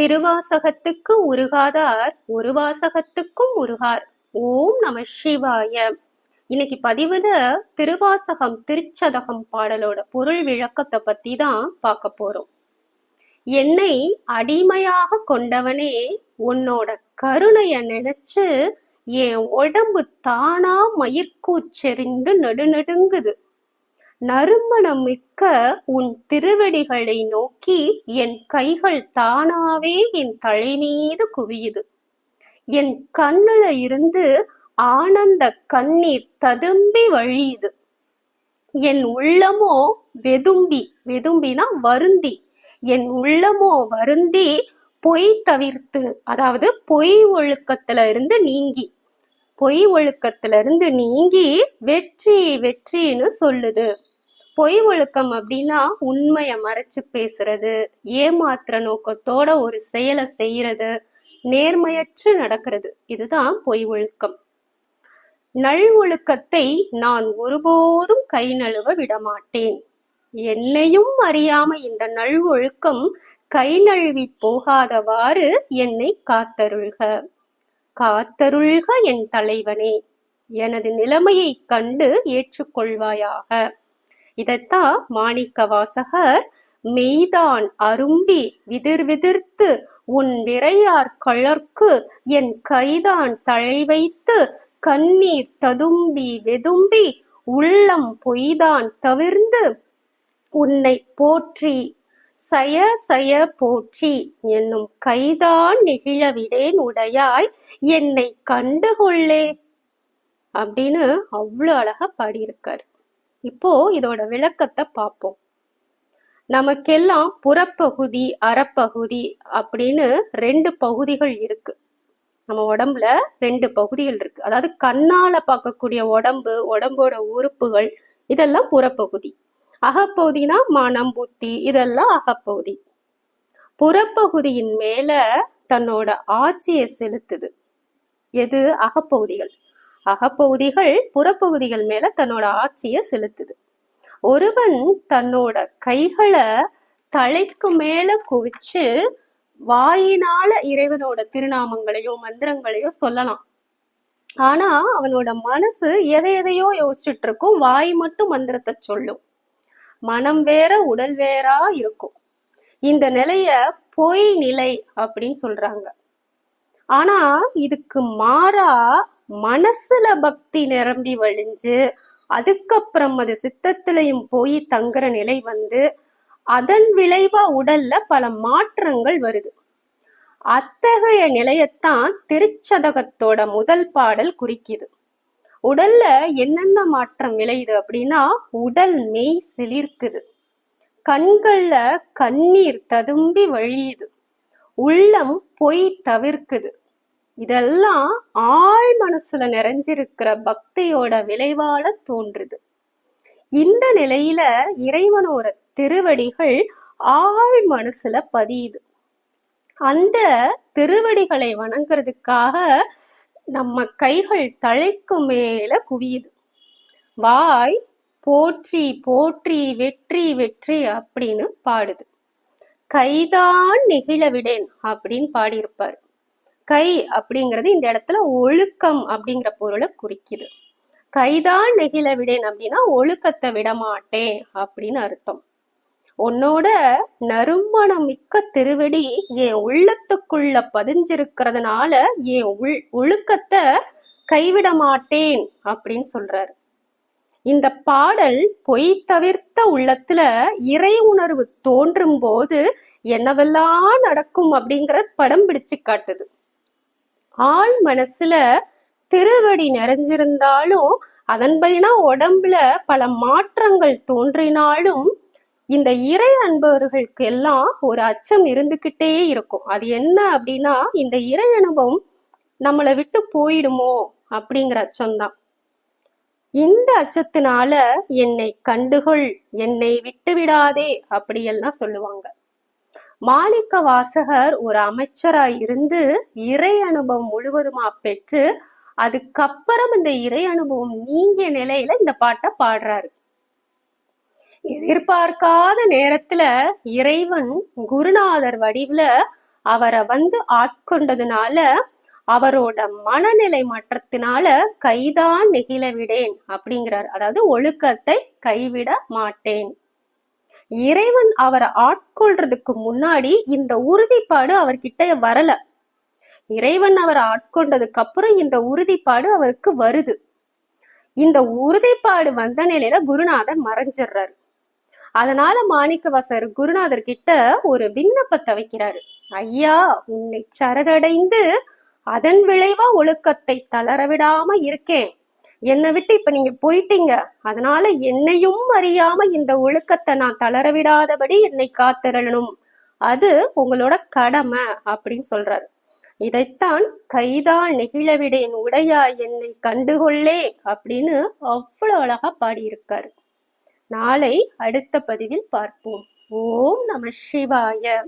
திருவாசகத்துக்கு உருகாதார் ஒரு வாசகத்துக்கும் உருகார். ஓம் நம சிவாய. இன்னைக்கு பதிவுல திருவாசகம் திருச்சதகம் பாடலோட பொருள் விளக்கத்தை பத்தி தான் பார்க்க போறோம். என்னை அடிமையாக கொண்டவனே உன்னோட கருணைய நினைச்சு என் உடம்பு தானா மயிர்கூச்செறிந்து நடுநடுங்குது. நறுமணம் மிக்க உன் திருவடிகளை நோக்கி என் கைகள் தானாவே என் தலைமீது குவியுது. என் கண்ணுல இருந்து ஆனந்த கண்ணீர் ததும்பி வழியுது. என் உள்ளமோ வெதும்பி வெதும்பினா வருந்தி. என் உள்ளமோ வருந்தி பொய் தவிர்த்து அதாவது பொய் ஒழுக்கத்துல இருந்து நீங்கி. பொய் ஒழுக்கத்துல இருந்து நீங்கி வெற்றி வெற்றின்னு சொல்லுது. பொய் ஒழுக்கம் அப்படின்னா உண்மையை மறைச்சு பேசுறது ஏமாத்துற நோக்கத்தோட ஒரு செயலை செய்யறது நேர்மையற்று நடக்கிறது. இதுதான் பொய் ஒழுக்கம். நல் ஒழுக்கத்தை நான் ஒருபோதும் கை நழுவ விடமாட்டேன். என்னையும் அறியாம இந்த நல் ஒழுக்கம் கை நழுவி போகாதவாறு என்னை காத்தருள்க. காத்தருள்க என் தலைவனே. எனது நிலைமையை கண்டு ஏற்றுக்கொள்வாயாக. இதைத்தான் மாணிக்க வாசகர் மெய்தான் அரும்பி விதிர் விதிர்த்து உன் விரையார் கழற்கு என் கைதான் தழை வைத்து கண்ணீர் ததும்பி வெதும்பி உள்ளம் பொய்தான் தவிர்ந்து உன்னை போற்றி சய சய போற்றி என்னும் கைதான் நெகிழவிடேன் உடையாய் என்னை கண்டுகொள்ளே அப்படின்னு அவ்வளோ அழகா பாடியிருக்காரு. இப்போ இதோட விளக்கத்தை பார்ப்போம். நமக்கெல்லாம் புறப்பகுதி அறப்பகுதி அப்படின்னு ரெண்டு பகுதிகள் இருக்கு. நம்ம உடம்புல ரெண்டு பகுதிகள் இருக்கு. அதாவது கண்ணால பார்க்கக்கூடிய உடம்பு உடம்போட உறுப்புகள் இதெல்லாம் புறப்பகுதி. அகப்பகுதினா மனம் புத்தி இதெல்லாம் அகப்பகுதி. புறப்பகுதியின் மேல தன்னோட ஆட்சியை செலுத்துது. எது? அகப்பகுதிகள். அகப்பகுதிகள் புறப்பகுதிகள் மேல தன்னோட ஆட்சியை செலுத்துது. ஒருவன் தன்னோட கைகளை தலைக்கு மேல குவிச்சு வாயினால இறைவனோட திருநாமங்களையோ மந்திரங்களையோ சொல்லலாம். ஆனா அவனோட மனசு எதை எதையோ யோசிச்சுட்டு இருக்கும் வாய் மட்டும் மந்திரத்தை சொல்லும். மனம் வேற உடல் வேறா இருக்கும். இந்த நிலைய பொய் நிலை அப்படின்னு சொல்றாங்க. ஆனா இதுக்கு மாறா மனசுல பக்தி நிரம்பி வழிஞ்சு அதுக்கப்புறம் அது சித்தத்திலையும் போய் தங்குற நிலை வந்து அதன் விளைவா உடல்ல பல மாற்றங்கள் வருது. அத்தகைய நிலையத்தான் திருச்சதகத்தோட முதல் பாடல் குறிக்குது. உடல்ல என்னென்ன மாற்றம் விளையுது அப்படின்னா உடல் மெய் சிலிர்க்குது. கண்கள்ல கண்ணீர் ததும்பி வழியுது. உள்ளம் பொய் தவிர்க்குது. இதெல்லாம் ஆழ் மனசுல நிறைஞ்சிருக்கிற பக்தியோட விளைவால தோன்றுது. இந்த நிலையில இறைவனோட திருவடிகள் ஆழ் மனசுல பதியுது. அந்த திருவடிகளை வணங்குறதுக்காக நம்ம கைகள் தலைக்கு மேல குவியுது. வாய் போற்றி போற்றி வெற்றி வெற்றி அப்படின்னு பாடுது. கைதான் நெகிழ விடேன் அப்படின்னு பாடியிருப்பாரு. கை அப்படிங்கிறது இந்த இடத்துல ஒழுக்கம் அப்படிங்கிற பொருளை குறிக்குது. கைதான் நெகிழ விடேன் அப்படின்னா ஒழுக்கத்தை விடமாட்டேன் அப்படின்னு அர்த்தம். உன்னோட நறுமணம் மிக்க திருவடி என் உள்ளத்துக்குள்ள பதிஞ்சிருக்கிறதுனால என் உள் ஒழுக்கத்தை கைவிட மாட்டேன் அப்படின்னு சொல்றாரு. இந்த பாடல் பொய் தவிர்த்த உள்ளத்துல இறை உணர்வு தோன்றும் போது என்னவெல்லாம் நடக்கும் அப்படிங்கறத படம் பிடிச்சு காட்டுது. ஆள் மனசுல திருவடி நிறைஞ்சிருந்தாலும் அதன் பயனா உடம்புல பல மாற்றங்கள் தோன்றினாலும் இந்த இறை அன்பவர்களுக்கு எல்லாம் ஒரு அச்சம் இருந்துகிட்டே இருக்கும். அது என்ன அப்படின்னா இந்த இறை அனுபவம் நம்மளை விட்டு போயிடுமோ அப்படிங்கிற அச்சம்தான். இந்த அச்சத்தினால என்னை கண்டுகொள் என்னை விட்டு விடாதே அப்படியெல்லாம் சொல்லுவாங்க. மாணிக்க வாசகர் ஒரு அமைச்சராய் இருந்து இறை அனுபவம் முழுவதுமா பெற்று அதுக்கப்புறம் இந்த இறை அனுபவம் நீங்கிய நிலையில இந்த பாட்டை பாடுறாரு. எதிர்பார்க்காத நேரத்துல இறைவன் குருநாதர் வடிவுல அவரை வந்து ஆட்கொண்டதுனால அவரோட மனநிலை மாற்றத்தினால கைதான் நெகிழ விடேன் அப்படிங்கிறார். அதாவது ஒழுக்கத்தை கைவிட மாட்டேன். இறைவன் அவரை ஆட்கொள்றதுக்கு முன்னாடி இந்த உறுதிப்பாடு அவர்கிட்ட வரல. இறைவன் அவரை ஆட்கொண்டதுக்கு அப்புறம் இந்த உறுதிப்பாடு அவருக்கு வருது. இந்த உறுதிப்பாடு வந்த நிலையில குருநாதர் மறைஞ்சிடுறாரு. அதனால மாணிக்கவாசர் குருநாதர் கிட்ட ஒரு விண்ணப்பத்தை வைக்கிறாரு. ஐயா உன்னை சரணடைந்து அதன் விளைவா ஒழுக்கத்தை தளர விடாம இருக்கேன். என்னை விட்டு இப்ப நீங்க போயிட்டீங்க. அதனால என்னையும் அறியாம இந்த ஒழுக்கத்தை நான் தளர விடாதபடி என்னை காத்திரணும் அது உங்களோட கடமை அப்படின்னு சொல்றாரு. இதைத்தான் கைதா நெகிழவிடேன் உடையா என்னை கண்டுகொள்ளே அப்படின்னு அவ்வளவு அழகா பாடியிருக்காரு. நாளை அடுத்த பதிவில் பார்ப்போம். ஓம் நம சிவாய.